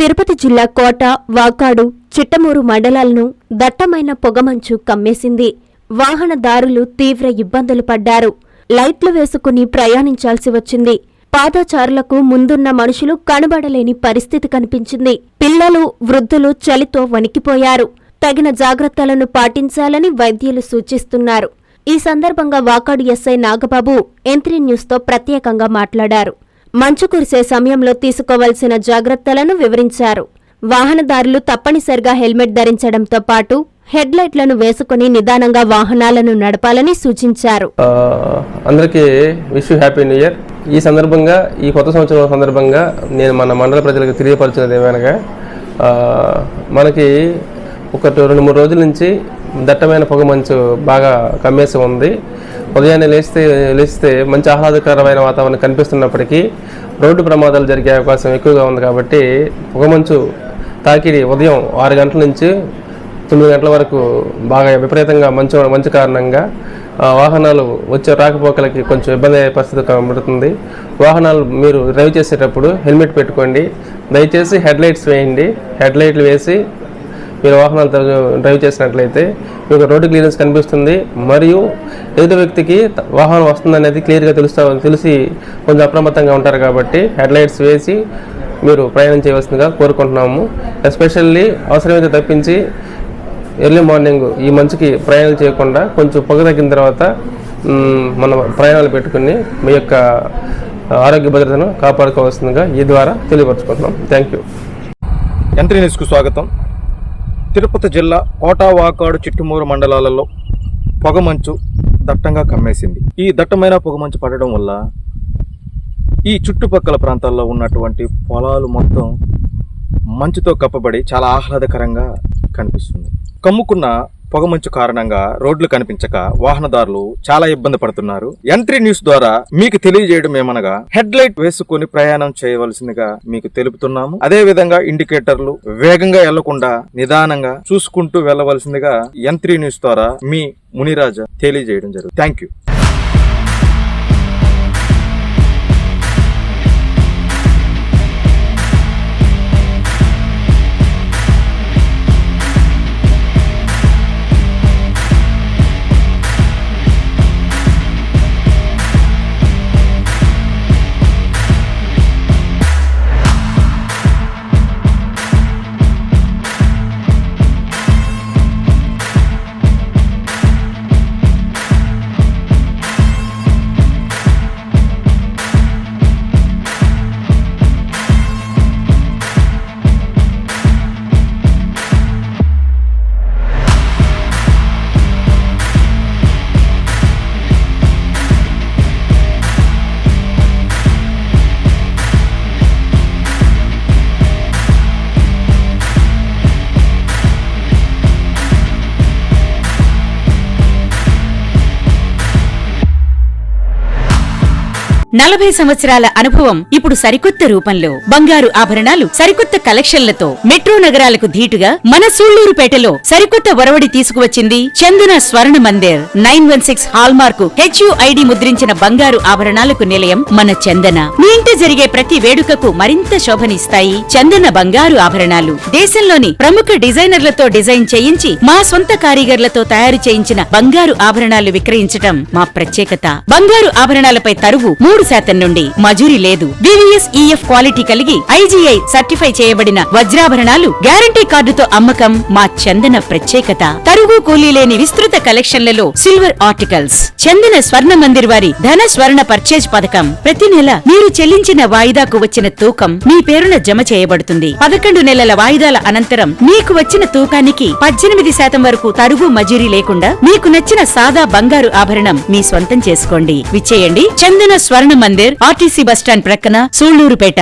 తిరుపతి జిల్లా కోట వాకాడు చిట్టమూరు మండలాలను దట్టమైన పొగమంచు కమ్మేసింది. వాహనదారులు తీవ్ర ఇబ్బందులు పడ్డారు. లైట్లు వేసుకుని ప్రయాణించాల్సి వచ్చింది. పాదచారులకు ముందున్న మనుషులు కనబడలేని పరిస్థితి కనిపించింది. పిల్లలు వృద్ధులు చలితో వణికిపోయారు. తగిన జాగ్రత్తలను పాటించాలని వైద్యులు సూచిస్తున్నారు. ఈ సందర్భంగా Vakadu SI Nagababu M three న్యూస్తో ప్రత్యేకంగా మాట్లాడారు. మంచు కురిసే సమయంలో తీసుకోవాల్సిన జాగ్రత్తలను వివరించారు. వాహనదారులు తప్పనిసరిగా హెల్మెట్ ధరించడంతో పాటు హెడ్లైట్లను వేసుకుని నిదానంగా వాహనాలను నడపాలని సూచించారు. అందరికీ విష్ హ్యాపీ న్యూ ఇయర్. ఈ సందర్భంగా ఈ కొత్త సంవత్సరం సందర్భంగా నేను మన మండల ప్రజలకు తెలియపరచినది ఏమనగా మనకి ఒక రెండు మూడు రోజుల నుంచి దట్టమైన పొగ మంచు బాగా కమ్మేసి ఉంది. ఉదయాన్నే లేస్తే లేస్తే మంచి ఆహ్లాదకరమైన వాతావరణం కనిపిస్తున్నప్పటికీ రోడ్డు ప్రమాదాలు జరిగే అవకాశం ఎక్కువగా ఉంది కాబట్టి పొగమంచు తాకిడి ఉదయం ఆరు గంటల నుంచి తొమ్మిది గంటల వరకు బాగా విపరీతంగా మంచు మంచు కారణంగా ఆ, వాహనాలు వచ్చే రాకపోకలకి కొంచెం ఇబ్బంది అయ్యే పరిస్థితి కనబడుతుంది. వాహనాలు మీరు డ్రైవ్ చేసేటప్పుడు హెల్మెట్ పెట్టుకోండి. దయచేసి హెడ్లైట్స్ వేయండి. హెడ్లైట్లు వేసి మీరు వాహనాలు డ్రైవ్- చేసినట్లయితే మీకు రోడ్డు క్లియరెన్స్ కనిపిస్తుంది. మరియు ఎదుటి వ్యక్తికి వాహనం వాహనం వస్తుందనేది క్లియర్గా తెలుస్తా తెలిసి కొంచెం అప్రమత్తంగా ఉంటారు కాబట్టి హెడ్లైట్స్ వేసి మీరు ప్రయాణం చేయవలసిందిగా కోరుకుంటున్నాము. ఎస్పెషల్లీ అవసరమైతే తప్పించి ఎర్లీ మార్నింగ్ ఈ మంచుకి ప్రయాణాలు చేయకుండా కొంచెం పొగ తగ్గిన తర్వాత మన ప్రయాణాలు పెట్టుకుని మీ యొక్క ఆరోగ్య భద్రతను కాపాడుకోవాల్సిందిగా ఈ ద్వారా తెలియపరచుకుంటున్నాం. థ్యాంక్ యూ ఎంట్రీ న్యూస్కు స్వాగతం. తిరుపతి జిల్లా కోటావాకాడు చిట్టుమూరు మండలాలలో పొగమంచు దట్టంగా కమ్మేసింది. ఈ దట్టమైన పొగమంచు పడడం వల్ల ఈ చుట్టుపక్కల ప్రాంతాల్లో ఉన్నటువంటి పొలాలు మొత్తం మంచుతో కప్పబడి చాలా ఆహ్లాదకరంగా కనిపిస్తుంది. కమ్ముకున్న పొగమంచు కారణంగా రోడ్లు కనిపించక వాహనదారులు చాలా ఇబ్బంది పడుతున్నారు. ఎంట్రీ న్యూస్ ద్వారా మీకు తెలియజేయడం ఏమనగా హెడ్ లైట్ వేసుకుని ప్రయాణం చేయవలసిందిగా మీకు తెలుపుతున్నాము. అదే విధంగా ఇండికేటర్లు వేగంగా వెళ్ళకుండా నిదానంగా చూసుకుంటూ వెళ్ళవలసిందిగా ఎంట్రీ న్యూస్ ద్వారా మీ మునిరాజా తెలియజేయడం జరుగుతుంది. థ్యాంక్ యూ నలభై సంవత్సరాల అనుభవం ఇప్పుడు సరికొత్త రూపంలో. బంగారు ఆభరణాలు సరికొత్త కలెక్షన్లతో మెట్రో నగరాలకు ధీటుగా మన సూళ్ళూరుపేటలో సరికొత్త ఒరవడి తీసుకువచ్చింది Chandana Swarna Mandir. Nine one six hallmark HUID ముద్రించిన బంగారు ఆభరణాలకు నిలయం మన చందన. మీ ఇంట జరిగే ప్రతి వేడుకకు మరింత శోభనిస్తాయి చందన బంగారు ఆభరణాలు. దేశంలోని ప్రముఖ డిజైనర్లతో డిజైన్ చేయించి మా సొంత కారీగర్లతో తయారు చేయించిన బంగారు ఆభరణాలు విక్రయించటం మా ప్రత్యేకత. బంగారు ఆభరణాలపై తరువు మూడు శాతం నుండి మజూరీ లేదు. వివిఎస్ ఈఎఫ్ క్వాలిటీ కలిగి ఐజీఐ సర్టిఫై చేయబడిన వజ్రాభరణాలు గ్యారంటీ కార్డుతో అమ్మకం మా చందన ప్రత్యేకత. తరుగు కూలీ లేని విస్తృత కలెక్షన్లలో సిల్వర్ ఆర్టికల్స్ చందన స్వర్ణ మందిర్ వారి ధన స్వర్ణ పర్చేజ్ పథకం. ప్రతి నెల మీరు చెల్లించిన వాయిదాకు వచ్చిన తూకం మీ పేరున జమ చేయబడుతుంది. పదకొండు నెలల వాయిదాల అనంతరం మీకు వచ్చిన తూకానికి పద్దెనిమిది శాతం వరకు తరుగు మజూరీ లేకుండా మీకు నచ్చిన సాదా బంగారు ఆభరణం మీ సొంతం చేసుకోండి. విచ్చేయండి. Chandana Swarna Mandir RTC bus stand ప్రక్కన సూళ్ళూరుపేట